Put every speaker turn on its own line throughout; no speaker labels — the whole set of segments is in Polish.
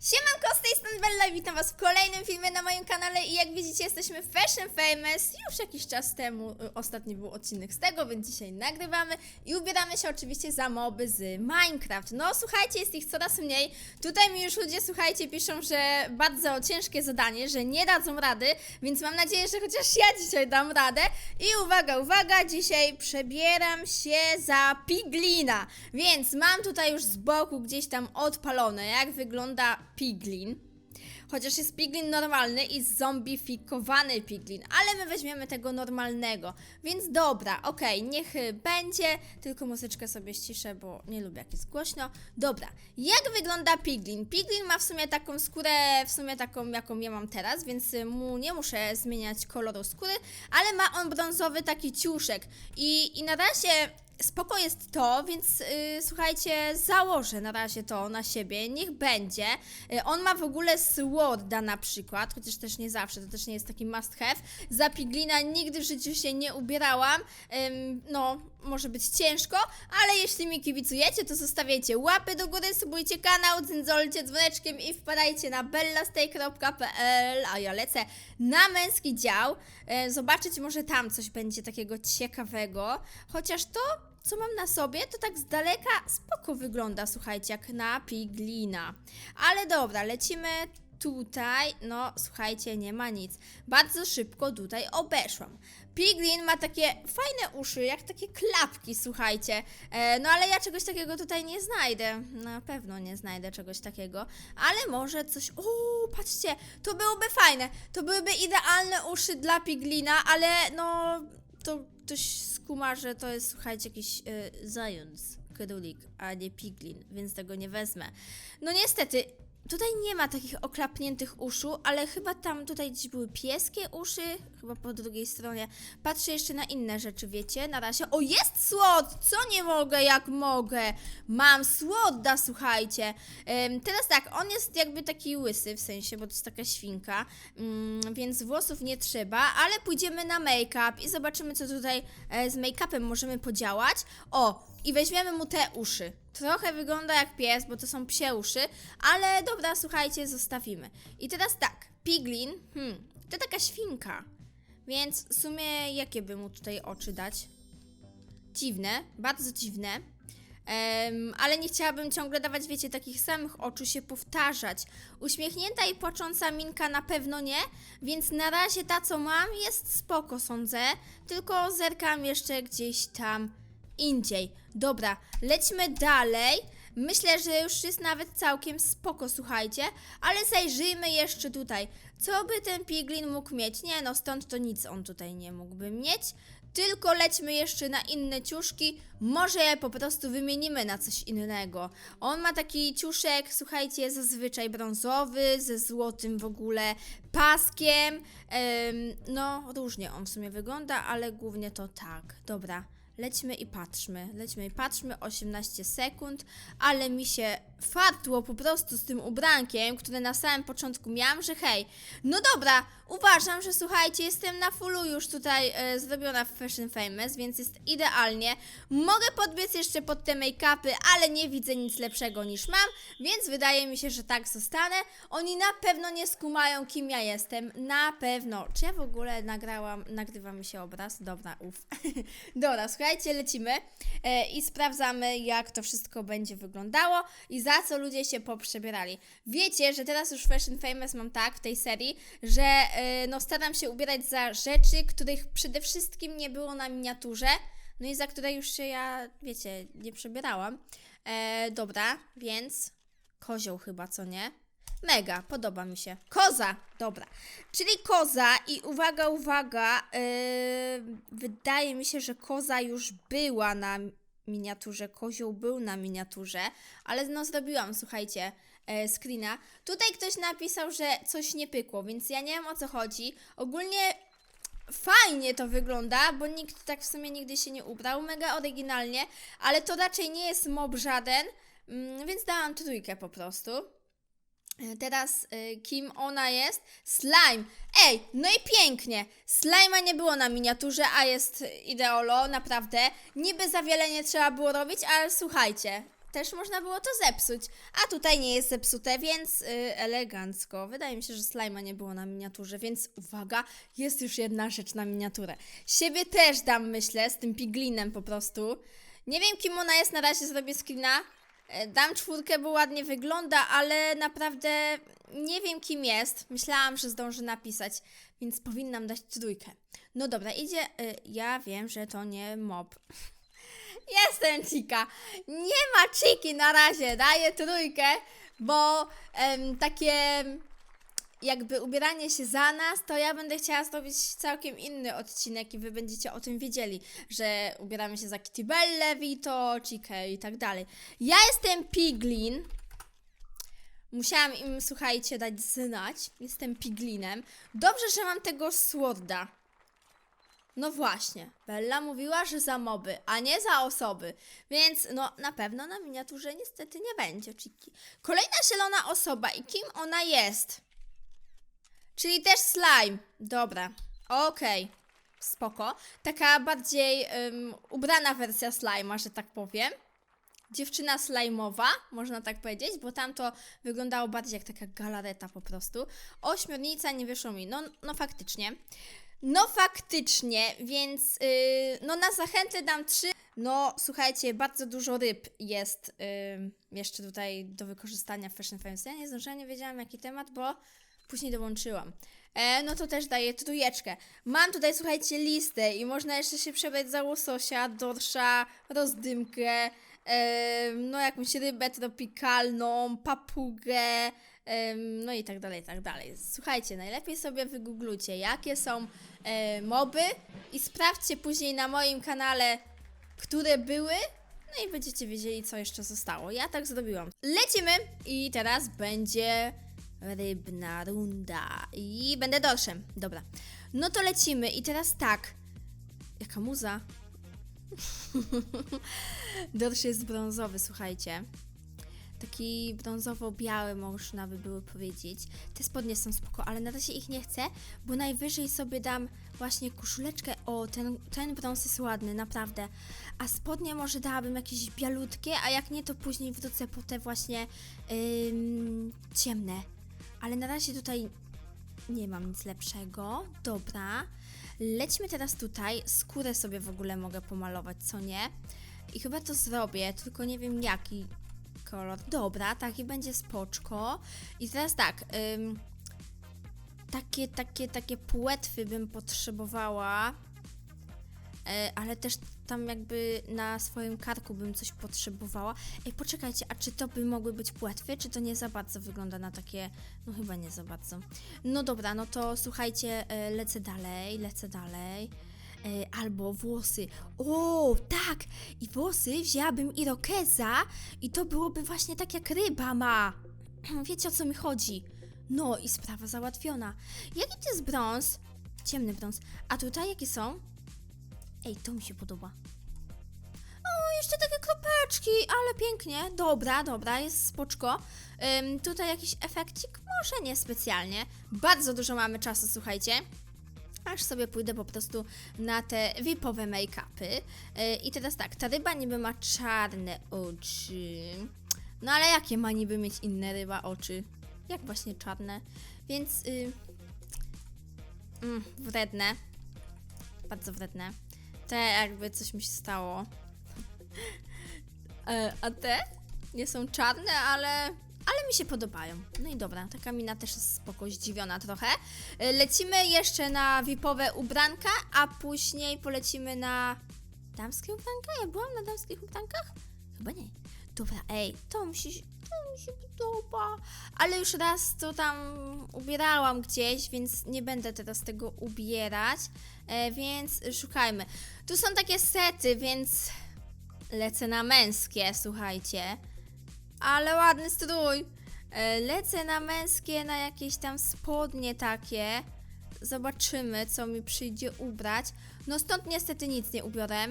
Siemanko, z tej strony Bella witam was w kolejnym filmie na moim kanale i jak widzicie jesteśmy Fashion Famous już jakiś czas temu, y, ostatni był odcinek z tego, więc dzisiaj nagrywamy i ubieramy się oczywiście za moby z Minecraft. No słuchajcie, jest ich coraz mniej, tutaj mi już ludzie słuchajcie piszą, że bardzo ciężkie zadanie, że nie dadzą rady, więc mam nadzieję, że chociaż ja dzisiaj dam radę i uwaga, uwaga, dzisiaj przebieram się za Piglina, więc mam tutaj już z boku gdzieś tam odpalone, jak wygląda Piglin. Chociaż jest piglin normalny i zombifikowany piglin, ale my weźmiemy tego normalnego. Więc dobra, okej, niech y, będzie, tylko muzyczkę sobie ściszę, bo nie lubię jak jest głośno. Dobra, jak wygląda piglin? Piglin ma w sumie taką skórę, w sumie taką jaką ja mam teraz, więc mu nie muszę zmieniać koloru skóry, ale ma on brązowy taki ciuszek. I, i na razie spoko jest to, więc y, słuchajcie, założę na razie to na siebie, niech będzie. Y, on ma w ogóle Sworda na przykład, chociaż też nie zawsze, to też nie jest taki must have. Za Piglina nigdy w życiu się nie ubierałam, Ym, no może być ciężko, ale jeśli mi kibicujecie, to zostawiajcie łapy do góry, subujcie kanał, dzyndzolcie dzwoneczkiem i wpadajcie na bellastay.pl, a ja lecę na męski dział, e, zobaczyć może tam coś będzie takiego ciekawego, chociaż to co mam na sobie, to tak z daleka spoko wygląda, słuchajcie, jak na piglina. Ale dobra, lecimy tutaj. No, słuchajcie, nie ma nic. Bardzo szybko tutaj obeszłam. Piglin ma takie fajne uszy, jak takie klapki, słuchajcie. E, no ale ja czegoś takiego tutaj nie znajdę. Na pewno nie znajdę czegoś takiego. Ale może coś. O, patrzcie, to byłoby fajne. To byłyby idealne uszy dla Piglina, ale no to ktoś skuma, że to jest, słuchajcie, jakiś y, zając, a nie piglin, więc tego nie wezmę. No niestety, tutaj nie ma takich oklapniętych uszu, ale chyba tam tutaj gdzieś były pieskie uszy, chyba po drugiej stronie. Patrzę jeszcze na inne rzeczy, wiecie, na razie. O, jest słod! Co nie mogę, jak mogę? Mam słoda, słuchajcie. Teraz tak, on jest jakby taki łysy, w sensie, bo to jest taka świnka, mm, więc włosów nie trzeba, ale pójdziemy na make-up i zobaczymy, co tutaj e, z make-upem możemy podziałać. O, i weźmiemy mu te uszy. Trochę wygląda jak pies, bo to są psie uszy, ale dobra, słuchajcie, zostawimy. I teraz tak, Piglin, hmm, to taka świnka, więc w sumie jakie by mu tutaj oczy dać? Dziwne, bardzo dziwne. Em, ale nie chciałabym ciągle dawać, wiecie, takich samych oczu się powtarzać. Uśmiechnięta i płacząca minka na pewno nie, więc na razie ta, co mam, jest spoko, sądzę. Tylko zerkam jeszcze gdzieś tam indziej. Dobra, lećmy dalej. Myślę, że już jest nawet całkiem spoko, słuchajcie, ale zajrzyjmy jeszcze tutaj. Co by ten piglin mógł mieć? Nie no, stąd to nic on tutaj nie mógłby mieć. Tylko lećmy jeszcze na inne ciuszki. Może je po prostu wymienimy na coś innego. On ma taki ciuszek, słuchajcie, zazwyczaj brązowy, ze złotym w ogóle paskiem. Em, no, różnie on w sumie wygląda, ale głównie to tak. Dobra. Lećmy i patrzmy, lećmy i patrzmy, 18 sekund, ale mi się fartło po prostu z tym ubrankiem, które na samym początku miałam, że hej, no dobra, uważam, że słuchajcie, jestem na fullu już tutaj e, zrobiona w Fashion Famous, więc jest idealnie. Mogę podbiec jeszcze pod te make-upy, ale nie widzę nic lepszego niż mam, więc wydaje mi się, że tak zostanę. Oni na pewno nie skumają, kim ja jestem, na pewno. Czy ja w ogóle nagrałam, nagrywa mi się obraz? Dobra, uff. Dobra, słuchajcie, lecimy e, i sprawdzamy, jak to wszystko będzie wyglądało i za co ludzie się poprzebierali. Wiecie, że teraz już Fashion Famous mam tak w tej serii, że e, no staram się ubierać za rzeczy, których przede wszystkim nie było na miniaturze, no i za które już się ja, wiecie, nie przebierałam. E, dobra, więc kozioł chyba, co nie? Mega, podoba mi się. Koza, dobra. Czyli koza i uwaga, uwaga, yy, wydaje mi się, że koza już była na miniaturze, kozioł był na miniaturze, ale no zrobiłam, słuchajcie, e, screena. Tutaj ktoś napisał, że coś nie pykło, więc ja nie wiem o co chodzi. Ogólnie fajnie to wygląda, bo nikt tak w sumie nigdy się nie ubrał, mega oryginalnie, ale to raczej nie jest mob żaden, mm, więc dałam trójkę po prostu. Teraz y, kim ona jest? Slime. Ej, no i pięknie. Slime'a nie było na miniaturze, a jest ideolo, naprawdę. Niby za wiele nie trzeba było robić, ale słuchajcie. też można było to zepsuć. A tutaj nie jest zepsute, więc y, elegancko. Wydaje mi się, że slajma nie było na miniaturze, więc uwaga, jest już jedna rzecz na miniaturę. Siebie też dam, myślę, z tym piglinem po prostu. Nie wiem, kim ona jest, na razie zrobię screena. E, Dam czwórkę, bo ładnie wygląda, ale naprawdę nie wiem, kim jest. Myślałam, że zdąży napisać, więc powinnam dać trójkę. No dobra, idzie. y, Ja wiem, że to nie mob. Jestem Cika. Nie ma Ciki na razie, daję trójkę, bo em, takie jakby ubieranie się za nas, to ja będę chciała zrobić całkiem inny odcinek i wy będziecie o tym wiedzieli, że ubieramy się za Kitty Belle, Vito, Chikę i tak dalej. Ja jestem Piglin. Musiałam im, słuchajcie, dać znać. Jestem Piglinem. Dobrze, że mam tego Sworda. No właśnie, Bella mówiła, że za moby, a nie za osoby, więc no na pewno na miniaturze niestety nie będzie Chiki. Kolejna zielona osoba i kim ona jest? Czyli też slime. Dobra, okej, spoko. Taka bardziej ym, ubrana wersja slime'a, że tak powiem. Dziewczyna slajmowa, można tak powiedzieć, bo tam to wyglądało bardziej jak taka galareta po prostu. Ośmiornica nie wyszło mi, no, no faktycznie. No faktycznie, więc yy, no na zachętę dam trzy. No słuchajcie, bardzo dużo ryb jest yy, jeszcze tutaj do wykorzystania w Fashion Films. Ja nie zdążyłam, nie wiedziałam jaki temat, bo później dołączyłam. E, no to też daję trójeczkę. Mam tutaj, słuchajcie, listę i można jeszcze się przebrać za łososia, dorsza, rozdymkę, e, no jakąś rybę tropikalną, papugę, em, no i tak dalej, i tak dalej. Słuchajcie, najlepiej sobie wygooglujcie, jakie są e, moby i sprawdźcie później na moim kanale, które były, no i będziecie wiedzieli, co jeszcze zostało. Ja tak zrobiłam. Lecimy i teraz będzie rybna runda i będę dorszem. Dobra. No to lecimy i teraz tak. Jaka muza? Dorsz jest brązowy, słuchajcie. Taki brązowo-biały można by było powiedzieć. Te spodnie są spoko, ale na razie ich nie chcę, bo najwyżej sobie dam właśnie koszuleczkę. O, ten, ten brąz jest ładny, naprawdę. A spodnie może dałabym jakieś bialutkie, a jak nie, to później wrócę po te właśnie ciemne. Ale na razie tutaj nie mam nic lepszego. Dobra. Lećmy teraz tutaj. Skórę sobie w ogóle mogę pomalować, co nie? I chyba to zrobię, tylko nie wiem jaki kolor. Dobra, taki będzie spoczko. I teraz tak, ym, takie, takie, takie płetwy bym potrzebowała, ale też tam jakby na swoim karku bym coś potrzebowała. Ej, poczekajcie, a czy to by mogły być płetwy, czy to nie za bardzo wygląda na takie, no chyba nie za bardzo. No dobra, no to słuchajcie, e, lecę dalej, lecę dalej. E, Albo włosy. O, tak! I włosy wzięłabym irokeza i to byłoby właśnie tak jak ryba ma. Wiecie o co mi chodzi? No i sprawa załatwiona. Jaki to jest brąz? Ciemny brąz. A tutaj jakie są? Ej, to mi się podoba. O, jeszcze takie kropeczki, ale pięknie. Dobra, dobra, jest spoczko. Ym, tutaj jakiś efekcik? Może nie specjalnie. Bardzo dużo mamy czasu, słuchajcie. Aż sobie pójdę po prostu na te VIP-owe make-upy. Yy, I teraz tak, ta ryba niby ma czarne oczy. No ale jakie ma niby mieć inne ryba oczy? Jak właśnie czarne. Więc yy, mm, wredne. Bardzo wredne. Te jakby coś mi się stało. E, a te nie są czarne, ale, ale mi się podobają. No i dobra, taka mina też jest spoko, zdziwiona trochę. E, Lecimy jeszcze na VIP-owe ubranka, a później polecimy na damskie ubranka? Ja byłam na damskich ubrankach? Chyba nie. Dobra, ej, to mi się, to mi się podoba. Ale już raz to tam ubierałam gdzieś, więc nie będę teraz tego ubierać. E, więc szukajmy. Tu są takie sety, więc lecę na męskie, słuchajcie. Ale ładny strój. E, Lecę na męskie, na jakieś tam spodnie takie. Zobaczymy, co mi przyjdzie ubrać. No stąd niestety nic nie ubiorę.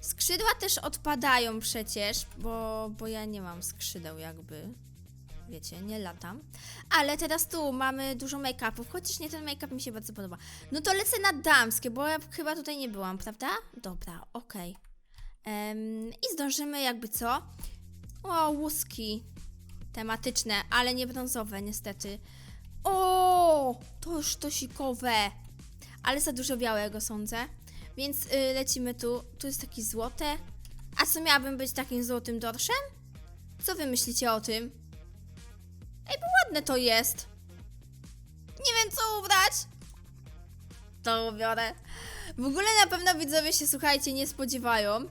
Skrzydła też odpadają przecież, bo, bo ja nie mam skrzydeł jakby. Wiecie, nie latam. Ale teraz tu mamy dużo make-upów, chociaż nie ten make-up mi się bardzo podoba. No to lecę na damskie, bo ja chyba tutaj nie byłam, prawda? Dobra, okej. Em, I zdążymy jakby co? O, łuski. Tematyczne, ale nie brązowe niestety. O, to sztosikowe. Ale za dużo białego sądzę. Więc y, lecimy tu. Tu jest taki złote. A co miałabym być takim złotym dorszem? Co wy myślicie o tym? Ej, bo ładne to jest. Nie wiem co ubrać. To ubiorę. W ogóle na pewno widzowie się, słuchajcie, nie spodziewają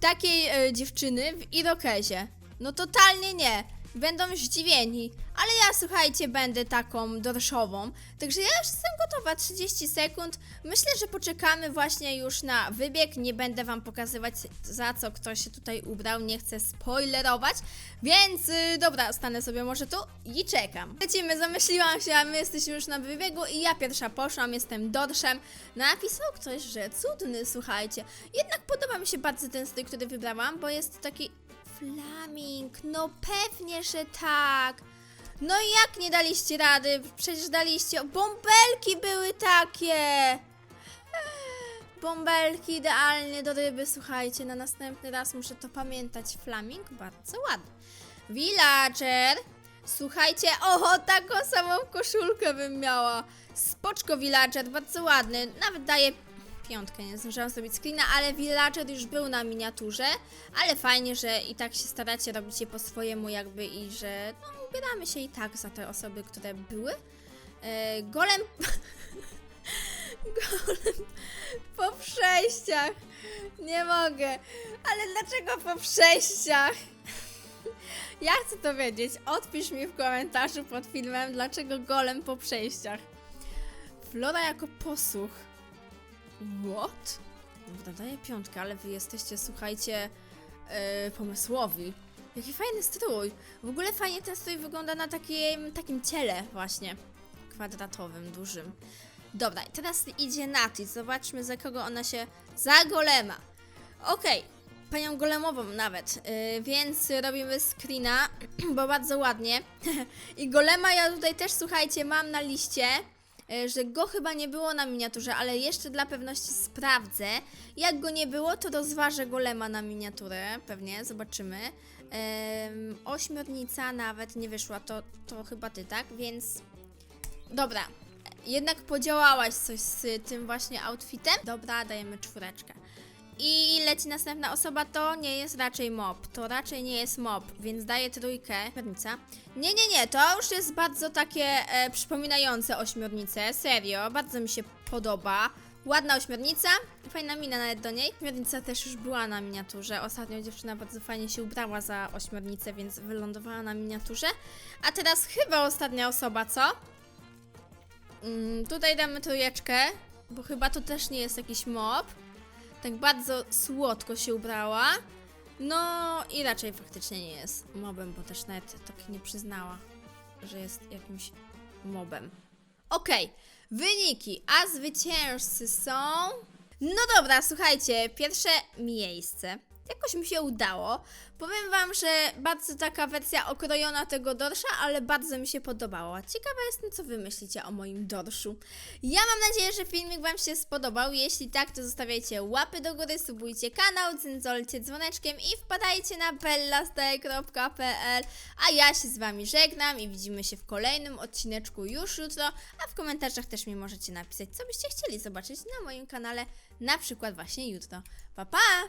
takiej e, dziewczyny w irokezie. No totalnie nie. Będą zdziwieni. Ale ja, słuchajcie, będę taką dorszową. Także ja już jestem gotowa. 30 sekund. Myślę, że poczekamy właśnie już na wybieg. Nie będę wam pokazywać za co ktoś się tutaj ubrał. Nie chcę spoilerować. Więc y, dobra, stanę sobie może tu i czekam. Lecimy, zamyśliłam się, a my jesteśmy już na wybiegu i ja pierwsza poszłam, jestem dorszem. Napisał ktoś, że cudny, słuchajcie. Jednak podoba mi się bardzo ten styl, który wybrałam, bo jest taki flaming. No pewnie, że tak. No i jak nie daliście rady? Przecież daliście. Bąbelki były takie. Bąbelki idealnie do ryby, słuchajcie, na następny raz muszę to pamiętać. Flaming, bardzo ładny. Villager, słuchajcie, oho, taką samą koszulkę bym miała. Spoczko Villager, bardzo ładny, nawet daje piątkę, nie zdążyłam zrobić screena, ale Villager już był na miniaturze, ale fajnie, że i tak się staracie robić je po swojemu jakby i że no, ubieramy się i tak za te osoby, które były. E, golem... golem po przejściach. Nie mogę. Ale dlaczego po przejściach? Ja chcę to wiedzieć. Odpisz mi w komentarzu pod filmem, dlaczego golem po przejściach. Flora jako posłuch. What? Dobra, daję piątkę, ale wy jesteście, słuchajcie, yy, pomysłowi. Jaki fajny strój. W ogóle fajnie ten strój wygląda na takim, takim ciele właśnie. Kwadratowym, dużym. Dobra, i teraz idzie Nati. Zobaczmy, za kogo ona się... Za golema. Okej, panią golemową nawet, yy, więc robimy screena, bo bardzo ładnie. I golema ja tutaj też, słuchajcie, mam na liście, że go chyba nie było na miniaturze, ale jeszcze dla pewności sprawdzę. Jak go nie było, to rozważę golema na miniaturę, pewnie, zobaczymy. Ym, ośmiornica nawet nie wyszła, to, to chyba ty, tak? Więc Dobra, jednak podziałałaś coś z tym właśnie outfitem. Dobra, dajemy czwóreczkę. I leci następna osoba, to nie jest raczej mob. To raczej nie jest mob, więc daję trójkę. Ośmiornica. Nie, nie, nie, to już jest bardzo takie e, przypominające ośmiornicę. Serio, bardzo mi się podoba. Ładna ośmiornica, fajna mina nawet do niej. Ośmiornica też już była na miniaturze. Ostatnio dziewczyna bardzo fajnie się ubrała za ośmiornicę, więc wylądowała na miniaturze. A teraz chyba ostatnia osoba, co? Mm, tutaj damy trójeczkę, bo chyba to też nie jest jakiś mob. Tak bardzo słodko się ubrała. No i raczej faktycznie nie jest mobem, bo też nawet tak nie przyznała, że jest jakimś mobem. Okej, wyniki, a zwycięzcy są... No dobra, słuchajcie, pierwsze miejsce. Jakoś mi się udało. Powiem wam, że bardzo taka wersja okrojona tego dorsza, ale bardzo mi się podobała. Ciekawa jestem, co wy myślicie o moim dorszu. Ja mam nadzieję, że filmik wam się spodobał. Jeśli tak, to zostawiajcie łapy do góry, subujcie kanał, dzwoncie dzwoneczkiem i wpadajcie na bellastay.pl A ja się z wami żegnam i widzimy się w kolejnym odcineczku już jutro, a w komentarzach też mi możecie napisać, co byście chcieli zobaczyć na moim kanale, na przykład właśnie jutro. Pa, pa!